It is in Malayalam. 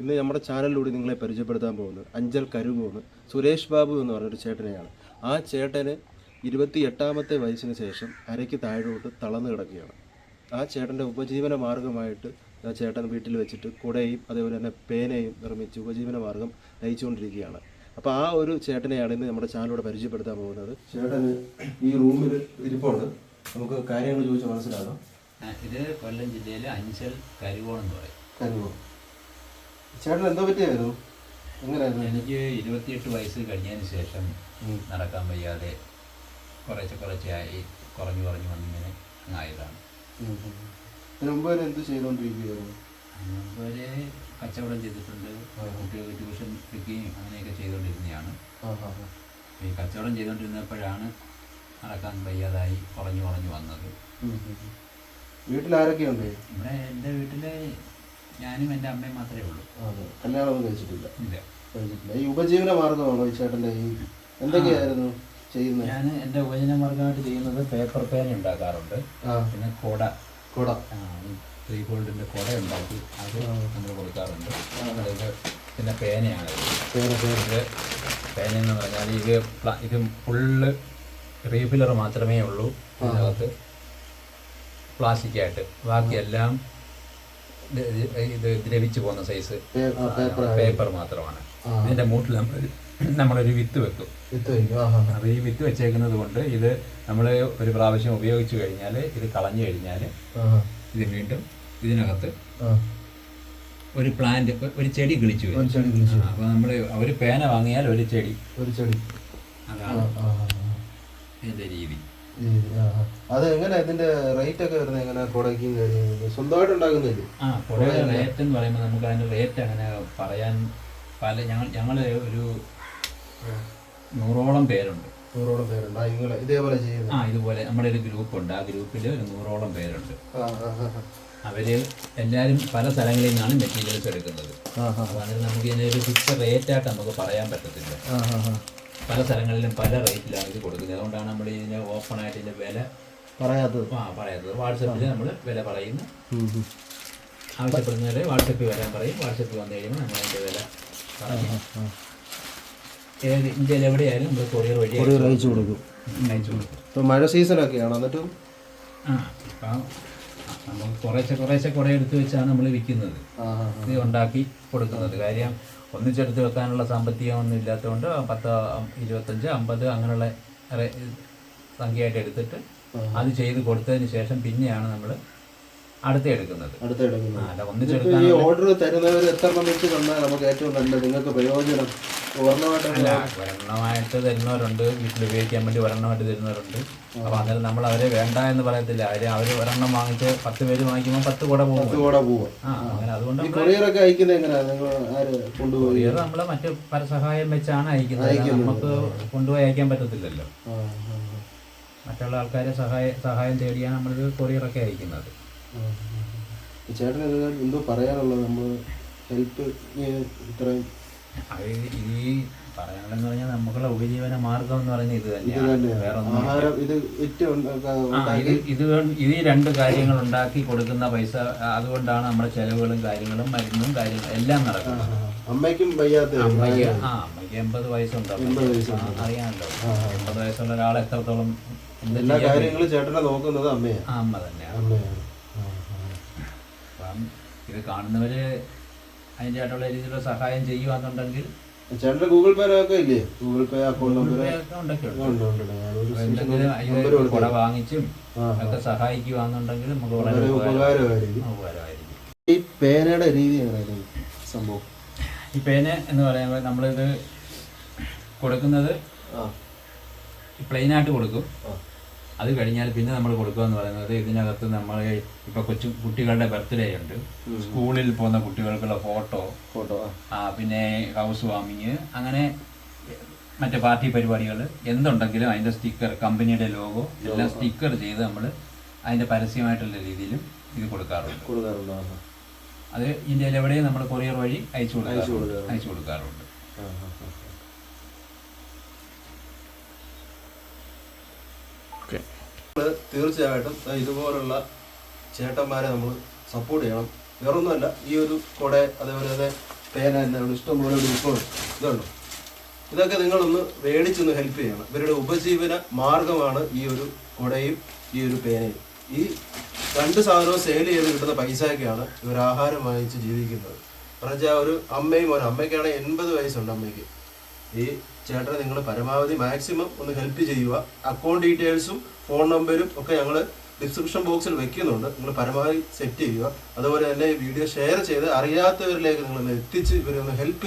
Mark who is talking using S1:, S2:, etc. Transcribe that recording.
S1: ഇന്ന് നമ്മുടെ ചാനലിലൂടെ നിങ്ങളെ പരിചയപ്പെടുത്താൻ പോകുന്നത് അഞ്ചൽ കരുമൂന്ന് സുരേഷ് ബാബു എന്ന് പറഞ്ഞൊരു ചേട്ടനെയാണ്. ആ ചേട്ടന് ഇരുപത്തി എട്ടാമത്തെ വയസ്സിന് ശേഷം അരയ്ക്ക് താഴോട്ട് തളർന്നു കിടക്കുകയാണ്. ആ ചേട്ടന്റെ ഉപജീവന മാർഗമായിട്ട് ആ ചേട്ടൻ വീട്ടിൽ വെച്ചിട്ട് കുടയും അതേപോലെ തന്നെ പേനയും നിർമ്മിച്ച് ഉപജീവന മാർഗം നയിച്ചുകൊണ്ടിരിക്കുകയാണ്. അപ്പോൾ ആ ഒരു ചേട്ടനെയാണ് ഇന്ന് നമ്മുടെ ചാനലിലൂടെ പരിചയപ്പെടുത്താൻ പോകുന്നത്. ചേട്ടന് ഈ റൂമിൽ ഇരിപ്പുണ്ട്. നമുക്ക് കാര്യങ്ങൾ ചോദിച്ച് മനസ്സിലാകാം
S2: ഇത് കൊല്ലം ജില്ലയിലെ അഞ്ചൽ കരുവോണം എന്ന് പറയും.
S1: കരുവോ? ചേട്ടൻ എന്തോ പറ്റിയായിരുന്നു? എങ്ങനെയായിരുന്നു
S2: എനിക്ക് ഇരുപത്തിയെട്ട് വയസ്സ് കഴിഞ്ഞതിന് ശേഷം നടക്കാൻ വയ്യാതെ കുറച്ച് കുറച്ചായി കുറഞ്ഞു കുറഞ്ഞു വന്നിങ്ങനെ
S1: മുമ്പ് വരെ എന്ത് ചെയ്തുകൊണ്ടിരിക്കുകയായിരുന്നു?
S2: അതുപോലെ കച്ചവടം ചെയ്തിട്ടുണ്ട്. കുട്ടികൾക്ക് ട്യൂഷൻ എടുക്കുകയും അങ്ങനെയൊക്കെ ചെയ്തുകൊണ്ടിരുന്നതാണ്. ഈ കച്ചവടം ചെയ്തുകൊണ്ടിരുന്നപ്പോഴാണ് നടക്കാൻ വയ്യാതായി കുറഞ്ഞു കുറഞ്ഞു വന്നത്.
S1: വീട്ടിൽ ആരൊക്കെയുണ്ട്?
S2: ഇവിടെ എന്റെ വീട്ടിൽ ഞാനും എന്റെ അമ്മയും മാത്രമേ ഉള്ളൂ.
S1: അതെ കല്യാണമൊന്നും കഴിച്ചിട്ടില്ല.
S2: ഇല്ല.
S1: കഴിച്ചിട്ടില്ല. ഈ ഉപജീവന മാർഗമാണോ ഈ ചേട്ടന്റെ ഈ എന്തൊക്കെയായിരുന്നു ചെയ്യുന്നത്?
S2: ഞാൻ എന്റെ ഉപജനമാർഗമായിട്ട് ചെയ്യുന്നത് പേപ്പർ പേന ഉണ്ടാക്കാറുണ്ട്. പിന്നെ കുട.
S1: കുട.
S2: ത്രീ ഗോൾഡിന്റെ കുട ഉണ്ടാക്കി അത് നമ്മൾ കൊടുക്കാറുണ്ട്. അതായത് പിന്നെ പേനയാണ്. ഇത്.
S1: പേന
S2: എന്ന് പറഞ്ഞാൽ ഇത് ഇത് ഫുള്ള് റീഫില്ലർ മാത്രമേ ഉള്ളൂ അതിനകത്ത് പ്ലാസ്റ്റിക് ആയിട്ട് ബാക്കിയെല്ലാം ഇത് ദ്രവിച്ചു പോകുന്ന സൈസ്
S1: പേപ്പർ
S2: മാത്രമാണ്. ഇതിന്റെ മൂട്ടിൽ നമ്മൾ നമ്മളൊരു വിത്ത് വെക്കും. അപ്പോൾ ഈ വിത്ത് വെച്ചേക്കുന്നത് കൊണ്ട് ഇത് നമ്മൾ ഒരു പ്രാവശ്യം ഉപയോഗിച്ചു കഴിഞ്ഞാൽ ഇത് കളഞ്ഞു കഴിഞ്ഞാൽ ഇത് വീണ്ടും ഇതിനകത്ത് ഒരു പ്ലാന്റ് ഒരു ചെടി കിളിച്ചു വരും. അപ്പോൾ നമ്മൾ ഒരു പേന വാങ്ങിയാൽ ഒരു ചെടി.
S1: ഒരു ചെടി.
S2: അതാണ്
S1: ആ.
S2: രീതി.
S1: അത് എങ്ങനെ ഇതിന്റെ റേറ്റ് ഒക്കെ വരുന്നത് എങ്ങനെ കുടയ്ക്കും സ്വന്തമായിട്ട് ഉണ്ടാക്കുന്നില്ലേ?
S2: ആ കുറേ റേറ്റ് എന്ന് പറയുമ്പോൾ നമുക്ക് അതിന്റെ റേറ്റ് അങ്ങനെ പറയാൻ പല ഞങ്ങൾ ഞങ്ങൾ ഒരു നൂറോളം പേരുണ്ട്.
S1: നൂറോളം പേരുണ്ട്. ഇതേപോലെ ചെയ്യുന്നത്?
S2: ആ ഇതുപോലെ നമ്മുടെ ഒരു ഗ്രൂപ്പ് ഉണ്ട്. ആ ഗ്രൂപ്പിൽ ഒരു നൂറോളം പേരുണ്ട്. അവർ. എല്ലാവരും പല സ്ഥലങ്ങളിൽ നിന്നാണ് മെറ്റീരിയൽസ് എടുക്കുന്നത്. അപ്പോൾ അതിന് നമുക്ക് ഇതിനൊരു ഒരു റേറ്റ് ആയിട്ട് നമുക്ക് പറയാൻ പറ്റത്തില്ല. പല സ്ഥലങ്ങളിലും പല റേറ്റിലാണ് ഇത് കൊടുക്കുന്നത്. അതുകൊണ്ടാണ് നമ്മൾ ഇതിന് ഓപ്പൺ ആയിട്ട് ഇതിന്റെ വില
S1: പറയാത്തത്.
S2: ആ പറയാത്തത്. വാട്സപ്പിൽ നമ്മൾ വില പറയുന്നു. ആവശ്യപ്പെടുന്നവരെ വാട്സപ്പിൽ വരാൻ പറയും. വാട്സപ്പിൽ വന്നു കഴിയുമ്പോൾ നമ്മൾ അതിന്റെ വില പറയും. ഏത് ഇന്ത്യയിൽ എവിടെയായാലും നമ്മൾ കൊറിയർ വഴി
S1: കൊറിയർ അയച്ചു കൊടുക്കും.
S2: അയച്ചു കൊടുക്കും.
S1: ഇപ്പൊ മഴ സീസണൊക്കെയാണ് എന്നിട്ടും
S2: ആ ഇപ്പം നമുക്ക് കുറേശ്ശെ കുറേശ്ശെ കുറേ എടുത്തു വെച്ചാണ് നമ്മൾ വിൽക്കുന്നത്. ഇത് ഉണ്ടാക്കി കൊടുക്കുന്നത്. കാര്യം ഒന്നിച്ചെടുത്ത് വെക്കാനുള്ള സാമ്പത്തികമൊന്നും ഇല്ലാത്തതുകൊണ്ട് പത്ത് ഇരുപത്തഞ്ച് അമ്പത് അങ്ങനെയുള്ള സംഖ്യയായിട്ട് എടുത്തിട്ട് അത് ചെയ്ത് കൊടുത്തതിന് ശേഷം പിന്നെയാണ് നമ്മൾ അടുത്ത എടുക്കുന്നത്
S1: അടുത്ത എടുക്കുന്നത് ഈ ഓർഡർ തരുന്നവർ എത്ര വെച്ച് തന്നാൽ നമുക്ക് ഏറ്റവും നല്ലത്? നിങ്ങൾക്ക് പ്രയോജനം?
S2: അല്ല ഒരെണ്ണമായിട്ട് തരുന്നവരുണ്ട്. വീട്ടിൽ ഉപയോഗിക്കാൻ വേണ്ടി ഒരെണ്ണമായിട്ട് തരുന്നവരുണ്ട്. അപ്പൊ അന്നേരം നമ്മൾ അവരെ വേണ്ട എന്ന് പറയത്തില്ല. അവർ അവർ ഒരെണ്ണം വാങ്ങിച്ച് പത്ത് പേര് വാങ്ങിക്കുമ്പോൾ പത്ത് കൂടെ പോകും.
S1: കൂടെ
S2: പോകും. അങ്ങനെ അതുകൊണ്ട്
S1: കൊറിയറൊക്കെ അയക്കുന്നത് എങ്ങനെയാ നിങ്ങൾ ആര് കൊണ്ടുപോയി?
S2: കൊറിയർ നമ്മൾ മറ്റ് പരസഹായം വെച്ചാണ് അയക്കുന്നത്. നമുക്ക് കൊണ്ടുപോയി അയക്കാൻ പറ്റത്തില്ലല്ലോ. മറ്റുള്ള ആൾക്കാരെ സഹായ സഹായം തേടിയാണ് നമ്മളിത് കൊറിയറൊക്കെ അയക്കുന്നത്.
S1: ഇത് എന്തോ പറയാനുള്ളത്? നമ്മൾ ഹെൽപ്പ് ഇത്രയും
S2: ഈ പറയാനുള്ളതെന്ന് പറഞ്ഞാൽ നമുക്കുള്ള ഉപജീവന മാർഗം എന്ന് പറയുന്നത് ഇത് തന്നെയാണ്.
S1: ഇത്
S2: ഇത് രണ്ട് കാര്യങ്ങൾ ഉണ്ടാക്കി കൊടുക്കുന്ന പൈസ അതുകൊണ്ടാണ് നമ്മുടെ ചെലവുകളും കാര്യങ്ങളും മരുന്നും കാര്യങ്ങളും എല്ലാം നടക്കുന്നത്.
S1: അമ്മയ്ക്കും വയ്യാത്ത
S2: അമ്മയ്ക്ക് ആ അമ്മയ്ക്ക് എൺപത് വയസ്സുണ്ട്. അറിയാമല്ലോ. എൺപത് വയസ്സുള്ള ഒരാൾ എത്രത്തോളം
S1: എല്ലാ കാര്യങ്ങളും ചേട്ടനെ നോക്കുന്നത് അമ്മയാണ്
S2: അമ്മ തന്നെയാണ്. അപ്പം ഇത് കാണുന്നവര് അതിന്റെതായിട്ടുള്ള രീതിയിലുള്ള സഹായം ചെയ്യുവാന്നുണ്ടെങ്കിൽ.
S1: ഗൂഗിൾ പേ ഒക്കെ ഇല്ലേ? ഗൂഗിൾ പേ അക്കൗണ്ട്
S2: കുട വാങ്ങിച്ചും ഒക്കെ നമുക്ക് വളരെ
S1: ഉപകാരമായിരിക്കും. ഈ പേനയുടെ രീതി എങ്ങനെയായിരുന്നു സംഭവം?
S2: ഈ പേന എന്ന് പറയുമ്പോൾ നമ്മളിത് കൊടുക്കുന്നത്
S1: പ്ലെയിൻ
S2: പ്ലെയിനായിട്ട് കൊടുക്കും. അത് കഴിഞ്ഞാൽ പിന്നെ നമ്മൾ കൊടുക്കുക എന്ന് പറയുന്നത് ഇതിനകത്ത് നമ്മൾ ഇപ്പൊ കൊച്ചു കുട്ടികളുടെ ബർത്ത്ഡേ ഉണ്ട്. സ്കൂളിൽ പോകുന്ന കുട്ടികൾക്കുള്ള ഫോട്ടോ
S1: ഫോട്ടോ ആ.
S2: പിന്നെ ഹൗസ് വാമിങ് അങ്ങനെ മറ്റേ പാർട്ടി പരിപാടികൾ എന്തുണ്ടെങ്കിലും അതിന്റെ സ്റ്റിക്കർ കമ്പനിയുടെ ലോഗോ എല്ലാം സ്റ്റിക്കർ ചെയ്ത് നമ്മൾ അതിന്റെ പരസ്യമായിട്ടുള്ള രീതിയിലും ഇത് കൊടുക്കാറുണ്ട്.
S1: കൊടുക്കാറുണ്ട്
S2: അത് ഇന്ത്യയിൽ എവിടെയും നമ്മൾ കൊറിയർ വഴി അയച്ചു കൊടുക്കാറുണ്ട്. അയച്ചു കൊടുക്കാറുണ്ട്.
S1: തീർച്ചയായിട്ടും ഇതുപോലുള്ള ചേട്ടന്മാരെ നമ്മൾ സപ്പോർട്ട് ചെയ്യണം. വേറൊന്നുമല്ല ഈ ഒരു കുട അതേപോലെ തന്നെ പേന എന്താണ് ഇഷ്ടംപോലെ ഇപ്പോൾ ഇതുണ്ടോ. ഇതൊക്കെ നിങ്ങളൊന്ന് മേടിച്ചൊന്ന് ഹെൽപ്പ് ചെയ്യണം. ഇവരുടെ ഉപജീവന മാർഗമാണ് ഈ ഒരു കുടയും ഈ ഒരു പേനയും. ഈ രണ്ട് സാധനവും സെയിൽ ചെയ്ത് കിട്ടുന്ന പൈസയൊക്കെയാണ് ഇവർ ആഹാരം വാങ്ങിച്ച് ജീവിക്കുന്നത്. പറഞ്ഞാൽ ഒരു അമ്മയും ഒരു അമ്മയ്ക്കാണെങ്കിൽ എൺപത് വയസ്സുണ്ട് അമ്മയ്ക്ക്. ഈ ചേട്ടനെ നിങ്ങൾ പരമാവധി മാക്സിമം ഒന്ന് ഹെൽപ്പ് ചെയ്യുക. അക്കൗണ്ട് ഡീറ്റെയിൽസും ഫോൺ നമ്പരും ഒക്കെ ഞങ്ങൾ ഡിസ്ക്രിപ്ഷൻ ബോക്സിൽ വെക്കുന്നുണ്ട്. നിങ്ങൾ പരമാവധി സെറ്റ് ചെയ്യുക. അതുപോലെ തന്നെ ഈ വീഡിയോ ഷെയർ ചെയ്ത് അറിയാത്തവരിലേക്ക് നിങ്ങൾ എത്തിച്ച് ഇവരെ ഒന്ന് ഹെൽപ്പ്